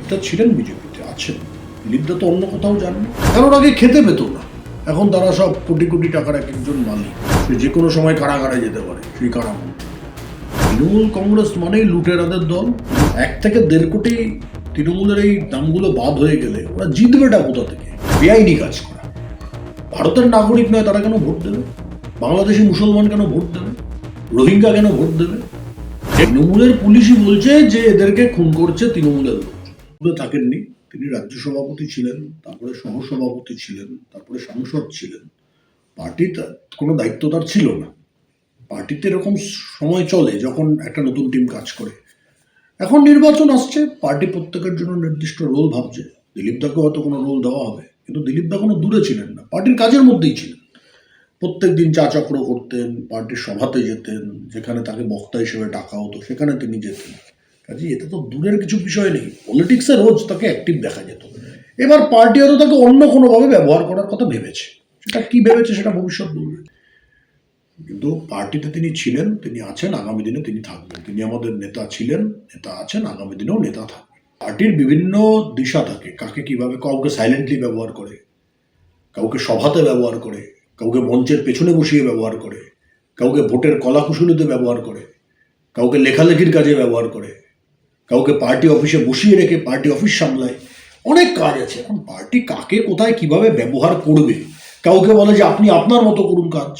দিলীপদা ছিলেন বিজেপিতে, আছেন। দিলীপদা তো অন্য কোথাও যাননি কারণ আগে খেতে পেত না। এখন তারা সব কোটি কোটি টাকার এক একজন মালিক। সে যে কোনো সময় কারাগারে যেতে পারে, সেই কারামন্ত্রী তৃণমূল কংগ্রেস মানেই লুটেরাদের দল। এক থেকে দেড় কোটি তৃণমূলের এই দামগুলো বাদ হয়ে গেলে ওরা জিতবেটা কোথা থেকে? বেআইনি কাজ করা। ভারতের নাগরিক নয়, তারা কেন ভোট দেবে? বাংলাদেশি মুসলমান কেন ভোট দেবে? রোহিঙ্গা কেন ভোট দেবে? তৃণমূলের পুলিশই বলছে যে এদেরকে খুন করছে তৃণমূলের লোক। থাকেননি তিনি রাজ্য সভাপতি ছিলেন, তারপরে সহসভাপতি ছিলেন, তারপরে সাংসদ ছিলেন। পার্টির কোনো দায়িত্ব তার ছিল না। পার্টিতে এরকম সময় চলে যখন একটা নতুন টিম কাজ করে। এখন নির্বাচন আসছে, পার্টি প্রত্যেকের জন্য নির্দিষ্ট রোল ভাবছে। দিলীপ দাকে হয়তো কোনো রোল দেওয়া হবে, কিন্তু দিলীপ দা কোনো দূরে ছিলেন না। পার্টির কাজের মধ্যেই ছিলেন। প্রত্যেক দিন চা চক্র করতেন, পার্টির সভাতে যেতেন, যেখানে তাকে বক্তা হিসেবে ডাকা হতো, সেখানে তিনি যেতেন। কাজে এতে তো দূরের কিছু বিষয় নেই। পলিটিক্সে রোজ তাকে অ্যাক্টিভ দেখা যেত। এবার পার্টি হয়তো তাকে অন্য কোনোভাবে ব্যবহার করার কথা ভেবেছে। সেটা কি ভেবেছে সেটা ভবিষ্যৎ বলবে। কিন্তু পার্টিতে তিনি ছিলেন, তিনি আছেন, আগামী দিনে তিনি থাকবেন। তিনি আমাদের নেতা ছিলেন, নেতা আছেন, আগামী দিনেও নেতা থাকবেন। পার্টির বিভিন্ন দিশা থাকে। কাকে কীভাবে কাউকে সাইলেন্টলি ব্যবহার করে, কাউকে সভাতে ব্যবহার করে, কাউকে মঞ্চের পেছনে বসিয়ে ব্যবহার করে, কাউকে ভোটের কলাকুশলীতে ব্যবহার করে, কাউকে লেখালেখির কাজে ব্যবহার করে কাউকে পার্টি অফিসে বসিয়ে রেখে পার্টি অফিস সামলায়। অনেক কাজ আছে। এখন পার্টি কাকে কোথায় কীভাবে ব্যবহার করবে? কাউকে বলে যে, আপনি আপনার মতো করুন কাজ।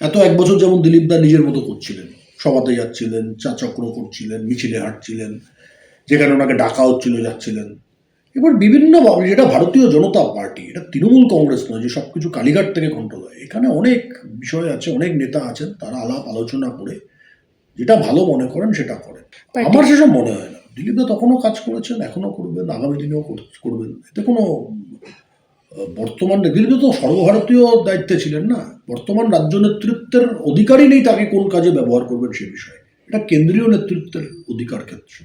এত এক বছর যেমন দিলীপ দা নিজের মতো করছিলেন। সভাতে যাচ্ছিলেন, চা চক্র করছিলেন, মিছিলে হাঁটছিলেন, যেখানে ওনাকে ডাকা হচ্ছিল, যাচ্ছিলেন। এবার বিভিন্ন যেটা ভারতীয় জনতা পার্টি, এটা তৃণমূল কংগ্রেস নয় যে সব কিছু কালীঘাট থেকে কন্ট্রোল হয়। এখানে অনেক বিষয় আছে, অনেক নেতা আছেন, তারা আলাপ আলোচনা করে যেটা ভালো মনে করেন সেটা করেন। আমার সেসব মনে হয় না। দিলীপ দা তখনও কাজ করেছেন এখনও করবেন আগামী দিনেও করবেন। এতে কোনো বর্তমান দিলীপ দা তো সর্বভারতীয় দায়িত্বে ছিলেন না। বর্তমান রাজ্য নেতৃত্বের অধিকারই নেই তাকে কোন কাজে ব্যবহার করবেন সে বিষয়ে। এটা কেন্দ্রীয় নেতৃত্বের অধিকার ক্ষেত্র।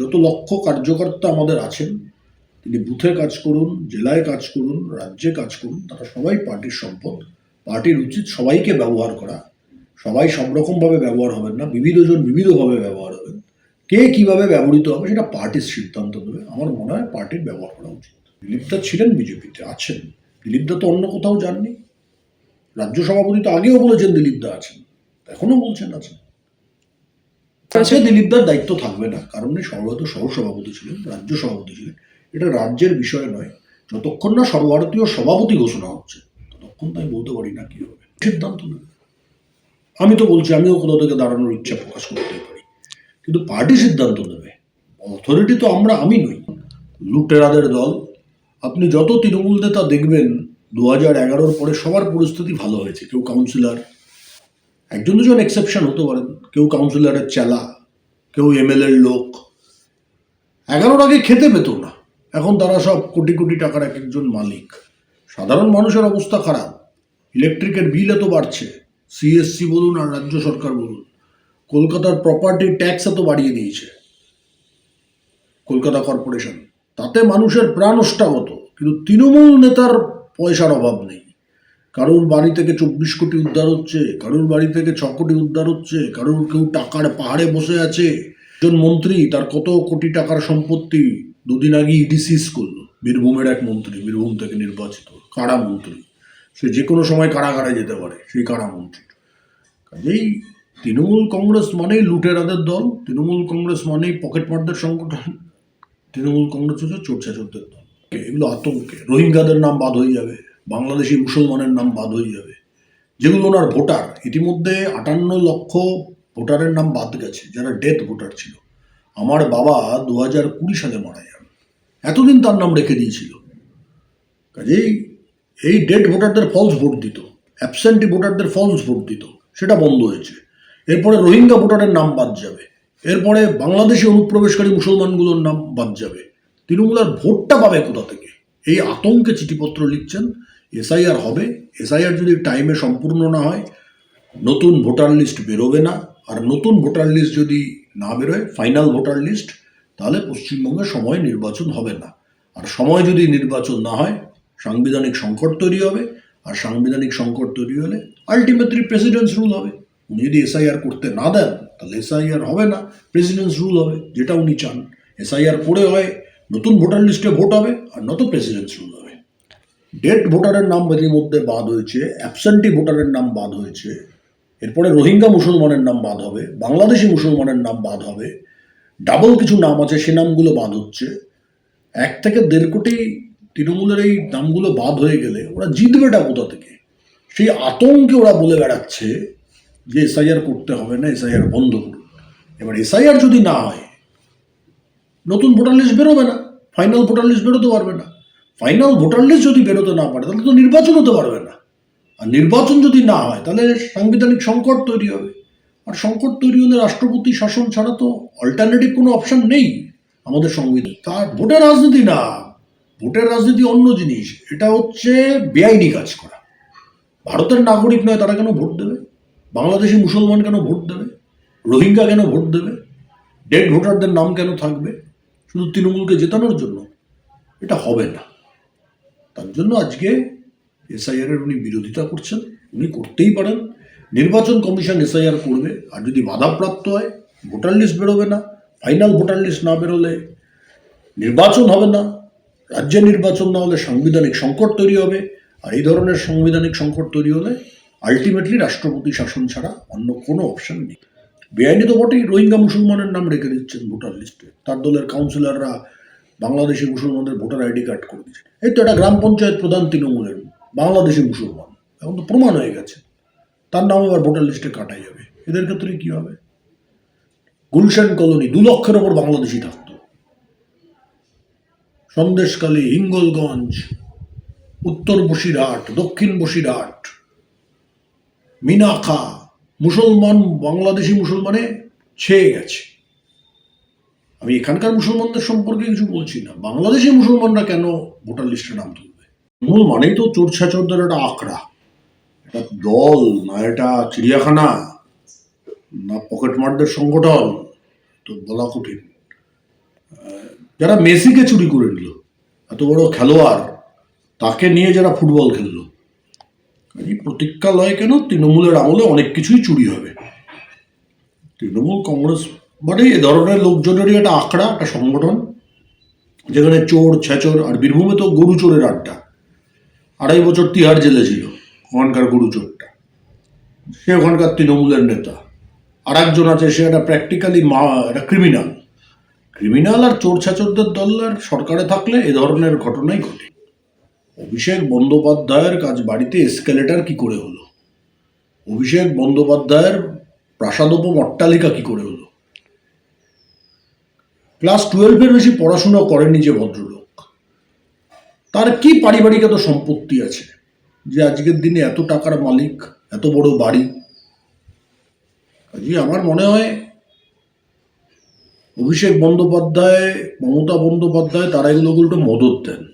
যত লক্ষ কার্যকর্তা আমাদের আছেন তিনি বুথে কাজ করুন জেলায় কাজ করুন রাজ্যে কাজ করুন তারা সবাই পার্টির সম্পদ পার্টির উচিত সবাইকে ব্যবহার করা। সবাই সব রকমভাবে ব্যবহার হবেন না, বিবিধজন বিবিধভাবে ব্যবহার হবেন। কে কীভাবে ব্যবহৃত হবে সেটা পার্টির সিদ্ধান্ত নেবে। আমার মনে হয় পার্টির ব্যবহার করা উচিত। দিলীপদা ছিলেন বিজেপিতে, আছেন। দিলীপদা তো অন্য কোথাও যাননি। রাজ্য সভাপতি তো আগেও বলেছেন দিলীপদা আছেন। এখনও বলছেন আছেন। কাছে দিলীপদার দায়িত্ব থাকবে না। কারণ সর্বভারতীয় সহসভাপতি ছিলেন, রাজ্য সভাপতি ছিলেন। এটা রাজ্যের বিষয় নয়। যতক্ষণ না সর্বভারতীয় সভাপতি ঘোষণা হচ্ছে, ততক্ষণ তো আমি বলতে পারি না কি হবে। সিদ্ধান্ত নেবে। আমি তো বলছি, আমিও কোথাও থেকে দাঁড়ানোর ইচ্ছা প্রকাশ করতেই পারি। কিন্তু পার্টি সিদ্ধান্ত নেবে। অথরিটি তো আমরা, আমি নই। লুটেরাদের দল। আপনি যত তৃণমূল নেতা দেখবেন, দু হাজার এগারোর পরে সবার পরিস্থিতি ভালো হয়েছে। কেউ কাউন্সিলর একজন দুজন এক্সেপশন হতে পারেন কেউ কাউন্সিলরের চেলা, কেউ এমএলএর লোক। এগারোর আগে খেতে পেত না। এখন তারা সব কোটি কোটি টাকার এক একজন মালিক। সাধারণ মানুষের অবস্থা খারাপ। ইলেকট্রিকের বিল এত বাড়ছে। সিএসসি বলুন আর রাজ্য সরকার বলুন, কলকাতার প্রপার্টি ট্যাক্স এত বাড়িয়ে দিয়েছে। কলকাতা কর্পোরেশন তাতে মানুষের প্রাণ হতো কিন্তু তৃণমূল নেতার পয়সার অভাব নেই। কারোর বাড়ি থেকে চব্বিশ কোটি উদ্ধার হচ্ছে, কারোর বাড়ি থেকে ছ কোটি উদ্ধার হচ্ছে, কারোর কেউ টাকার পাহাড়ে বসে আছে। একজন মন্ত্রী, তার কত কোটি টাকার সম্পত্তি দুদিন আগে ইডি সিজ করল বীরভূমের এক মন্ত্রী, বীরভূম থেকে নির্বাচিত, কারা মন্ত্রী? সে যে কোনো সময় কারাগারে যেতে পারে, সেই কারা মন্ত্রী কাজেই তৃণমূল কংগ্রেস মানেই লুটেরাদের দল, তৃণমূল কংগ্রেস মানেই পকেটমারদের সংগঠন, তৃণমূল কংগ্রেস হচ্ছে চোরচাচরদের দল। এগুলো আতঙ্কে। রোহিঙ্গাদের নাম বাদ হয়ে যাবে, বাংলাদেশি মুসলমানের নাম বাদ হয়ে যাবে। যেগুলো ওনার ভোটার, ইতিমধ্যে আটান্ন লক্ষ ভোটারের নাম বাদ গেছে, যারা ডেথ ভোটার ছিল। আমার বাবা দু হাজার কুড়ি সালে মারা যান। এতদিন তার নাম রেখে দিয়েছিল। কাজেই এই ডেড ভোটারদের ফলস ভোট দিত অ্যাবসেন্টি ভোটারদের ফলস ভোট দিত, সেটা বন্ধ হয়েছে। এরপরে রোহিঙ্গা ভোটারের নাম বাদ যাবে, এরপরে বাংলাদেশি অনুপ্রবেশকারী মুসলমানগুলোর নাম বাদ যাবে। তৃণমূল আর ভোটটা পাবে কোথা থেকে? এই আতঙ্কে চিঠিপত্র লিখছেন, এসআইআর হবে, এসআইআর যদি টাইমে সম্পূর্ণ না হয়, নতুন ভোটার লিস্ট বেরোবে না, আর নতুন ভোটার লিস্ট যদি না বেরোয় ফাইনাল ভোটার লিস্ট তাহলে পশ্চিমবঙ্গে সময় নির্বাচন হবে না। আর সময় যদি নির্বাচন না হয় সাংবিধানিক সংকট তৈরি হবে, আর সাংবিধানিক সংকট তৈরি হলে আলটিমেটলি প্রেসিডেন্টস রুল হবে। উনি যদি এসআইআর করতে না দেন, তাহলে এসআইআর হবে না প্রেসিডেন্টস রুল হবে, যেটা উনি চান। এসআইআর করে হয়, নতুন ভোটার লিস্টে ভোট হবে, আর নত প্রেসিডেন্ট রুল হবে। ডেট ভোটারের নাম মধ্যে বাদ হয়েছে অ্যাবসেন্টি ভোটারের নাম বাদ হয়েছে, এরপরে রোহিঙ্গা মুসলমানের নাম বাদ হবে, বাংলাদেশি মুসলমানের নাম বাদ হবে ডাবল কিছু নাম আছে, সে নামগুলো বাদ হচ্ছে। এক থেকে দেড় কোটি তৃণমূলের এই নামগুলো বাদ হয়ে গেলে ওরা জিতবেটা কোথা থেকে। সেই আতঙ্কে ওরা বলে বেড়াচ্ছে যে এসআইআর করতে হবে না, এসআইআর বন্ধ করুন। এবার এসআইআর যদি না হয়, নতুন ভোটার লিস্ট বেরোবে না, ফাইনাল ভোটার লিস্ট বেরোতে পারবে না। ফাইনাল ভোটার লিস্ট যদি বেরোতে না পারে, তাহলে তো নির্বাচন হতে পারবে না। আর নির্বাচন যদি না হয়, তাহলে সাংবিধানিক সংকট তৈরি হবে। আর সংকট তৈরি হলে রাষ্ট্রপতি শাসন ছাড়া তো অল্টারনেটিভ কোনো অপশন নেই আমাদের সংবিধান। তার ভোটের রাজনীতি না। ভোটের রাজনীতি অন্য জিনিস, এটা হচ্ছে বেআইনি কাজ করা। ভারতের নাগরিক নয়, তারা কেন ভোট দেবে? বাংলাদেশি মুসলমান কেন ভোট দেবে? রোহিঙ্গা কেন ভোট দেবে? ডেড ভোটারদের নাম কেন থাকবে? শুধু তৃণমূলকে জেতানোর জন্য? এটা হবে না। তার জন্য আজকে এসআইআর এর উনি বিরোধিতা করছেন, উনি করতেই পারেন। নির্বাচন কমিশন এসআইআর করবে, আর যদি বাধাপ্রাপ্ত হয়, ভোটার লিস্ট বেরোবে না। ফাইনাল ভোটার লিস্ট না বেরোলে নির্বাচন হবে না। রাজ্যে নির্বাচন না হলে সাংবিধানিক সংকট তৈরি হবে, আর এই ধরনের সাংবিধানিক সংকট তৈরি হলে আলটিমেটলি রাষ্ট্রপতি শাসন ছাড়া অন্য কোনো অপশন নেই। বেআইনি তো বটেই রোহিঙ্গা মুসলমানের নাম রেখে দিচ্ছেন ভোটার লিস্টে। তার দলের কাউন্সিলররা বাংলাদেশি মুসলমানদের ভোটার আইডি কার্ড করে দিচ্ছেন এই তো একটা গ্রাম পঞ্চায়েত প্রধান তৃণমূলের বাংলাদেশি মুসলমান। এখন তো প্রমাণ হয়ে গেছে। তার নাম এবার ভোটার লিস্টে কাটা যাবে। এদের ক্ষেত্রে কি হবে? গুলশান কলোনি দু লক্ষের ওপর বাংলাদেশি থাকতো সন্দেশকালী হিঙ্গলগঞ্জ, উত্তর বসিরহাট, দক্ষিণ বসিরহাট মিনাখা মুসলমান, বাংলাদেশি মুসলমানে ছেয়ে গেছে। আমি এখানকার মুসলমানদের সম্পর্কে কিছু বলছি না। বাংলাদেশি মুসলমানরা কেন ভোটার লিস্টে নাম তুলবে? মূল মানেই তো চোর ছাচরদের একটা আখড়া। এটা দল, না এটা চিড়িয়াখানা, না পকেটমারদের সংগঠন, তো বলা কঠিন। যারা মেসিকে চুরি করে নিল, এত বড় খেলোয়াড়, তাকে নিয়ে যারা ফুটবল খেললো, এই প্রতীক্ষালয় কেন? তৃণমূলের আমলে অনেক কিছুই চুরি হবে। তৃণমূল, কংগ্রেস মানে এ ধরনের লোকজনেরই একটা আখড়া একটা সংগঠন, যেখানে চোর, ছেচর, আর বীরভূমে তো গরু চোরের আড্ডা। আড়াই বছর তিহার জেলে ছিল ওখানকার গরু চোরটা। সে ওখানকার তৃণমূলের নেতা। আর একজন আছে, সে একটা প্র্যাকটিক্যালি মা একটা ক্রিমিনাল ক্রিমিনাল আর চোর ছাচরদের দলের সরকারে থাকলে এ ধরনের ঘটনাই ঘটে। অভিষেক বন্দ্যোপাধ্যায়ের কাজ বাড়িতে এসকেলেটার কি করে হলো? অভিষেক বন্দ্যোপাধ্যায়ের প্রাসাদোপম অট্টালিকা কি করে হলো? ক্লাস টুয়েলভের বেশি পড়াশোনা করেননি যে ভদ্রলোক। তার কি পারিবারিক এত সম্পত্তি আছে যে আজকের দিনে এত টাকার মালিক, এত বড় বাড়ি? কাজে আমার মনে হয় অভিষেক বন্দ্যোপাধ্যায়, মমতা বন্দ্যোপাধ্যায়, তারা এগুলো উল্টো মদত দেন।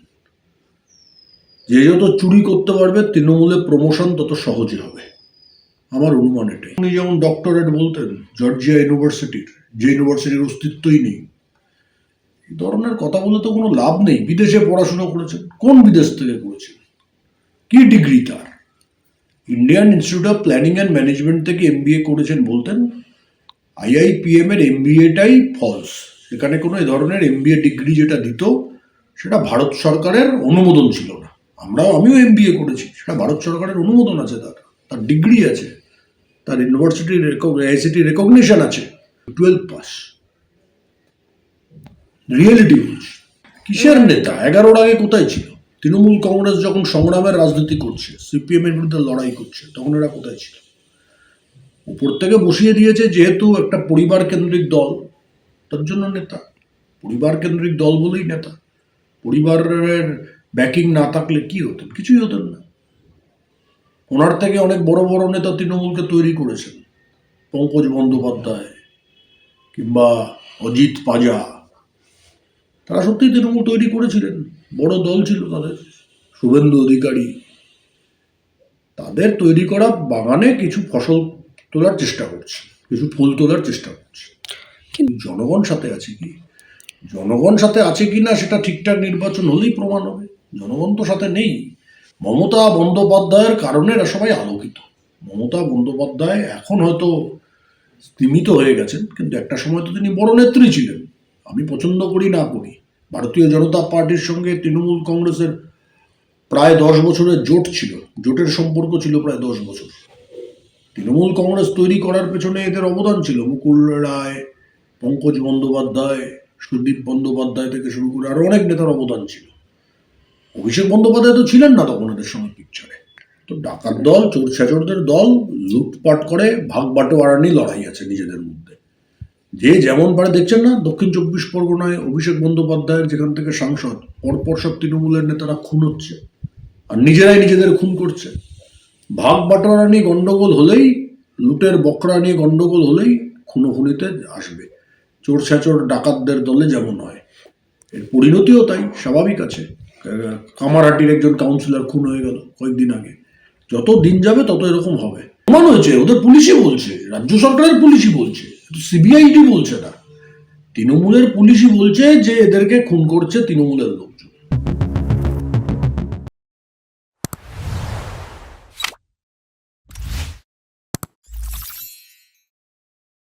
যে যত চুরি করতে পারবে, তৃণমূলে প্রমোশন তত সহজে হবে। আমার অনুমান এটাই। উনি যেমন ডক্টরেট বলতেন জর্জিয়া ইউনিভার্সিটির যে ইউনিভার্সিটির অস্তিত্বই নেই। এই ধরনের কথা বলে তো কোনো লাভ নেই। বিদেশে পড়াশোনা করেছেন, কোন বিদেশ থেকে করেছেন? কি ডিগ্রি তার? Indian Institute of Planning and Management থেকে এমবিএ করেছেন বলতেন আইআইপিএম এর এমবিএটাই ফলস সেখানে কোনো এ ধরনের এমবিএ ডিগ্রি যেটা দিত, সেটা ভারত সরকারের অনুমোদন ছিল না। আমরাও আমিও এমবিএ করেছি, সেটা ভারত সরকারের অনুমোদন আছে তার। তার ডিগ্রি আছে, তার ইউনিভার্সিটির আইসিটি রেকগনিশন আছে টুয়েলভ পাস রিয়েলিটি কিসের নেতা? এগারোর আগে কোথায় ছিল? তৃণমূল কংগ্রেস যখন সংগ্রামের রাজনীতি করছে সিপিএম এর বিরুদ্ধে লড়াই করছে, তখন এরা কোথায় ছিল? উপর থেকে বসিয়ে দিয়েছে যেহেতু একটা পরিবার কেন্দ্রিক দল, তার জন্য নেতা। পরিবার কেন্দ্রিক দল বলেই নেতা। পরিবারের ব্যাকিং না থাকলে কি হতেন? কিছুই হতেন না। ওনার থেকে অনেক বড় বড় নেতা তৃণমূলকে তৈরি করেছেন। পঙ্কজ বন্দ্যোপাধ্যায় কিংবা অজিত পাজা। তারা সত্যিই তৃণমূল তৈরি করেছিলেন। বড় দল ছিল তাদের। শুভেন্দু অধিকারী। তাদের তৈরি করা বাগানে কিছু ফসল তোলার চেষ্টা করছি কিছু ফুল তোলার চেষ্টা করছি। কিন্তু জনগণ সাথে আছে কি? জনগণ সাথে আছে কি না সেটা ঠিকঠাক নির্বাচন হলেই প্রমাণ হবে। জনগণ তো সাথে নেই। মমতা বন্দ্যোপাধ্যায়ের কারণে এরা সবাই আলোকিত। মমতা বন্দ্যোপাধ্যায় এখন হয়তো স্তীমিত হয়ে গেছেন কিন্তু একটা সময় তো তিনি বড় নেত্রী ছিলেন। আমি পছন্দ করি না করি। ভারতীয় জনতা পার্টির সঙ্গে তৃণমূল কংগ্রেসের প্রায় দশ বছরের জোট ছিল। জোটের সম্পর্ক ছিল প্রায় দশ বছর। তৃণমূল কংগ্রেস তৈরি করার পেছনে এদের অবদান ছিল। মুকুল রায়, পঙ্কজ বন্দ্যোপাধ্যায়, সুদীপ বন্দ্যোপাধ্যায় থেকে শুরু করে আরও অনেক নেতার অবদান ছিল। অভিষেক বন্দ্যোপাধ্যায় তো ছিলেন না তখন এদের সঙ্গে পিকচারে তো ডাকাত দল চোর দল লুটপাট করে ভাগ বাটোয়ারা নিয়ে লড়াই আছে নিজেদের মধ্যে। যে যেমন পারে দেখছেন না, দক্ষিণ চব্বিশ পরগনায় অভিষেক বন্দ্যোপাধ্যায়ের যেখান থেকে সাংসদ, পরপর সব তৃণমূলের নেতারা খুন হচ্ছে। আর নিজেরাই নিজেদের খুন করছে। ভাগ বাটোয়ারা নিয়ে গন্ডগোল হলেই, লুটের বকরা নিয়ে গন্ডগোল হলেই খুনোখুনিতে আসবে। চোর ছেচর ডাকাতদের দলে যেমন হয়। এর পরিণতিও তাই, স্বাভাবিক আছে। কামারহাটির একজন কাউন্সিলর খুন হয়ে গেল কয়েকদিন আগে। যত দিন যাবে তত এরকম হবে। প্রমাণ হয়েছে, ওদের পুলিশই বলছে, রাজ্য সরকারের পুলিশই বলছে সিবিআইডি বলছে না। তৃণমূলের পুলিশই বলছে যে এদেরকে খুন করছে তৃণমূলের লোক।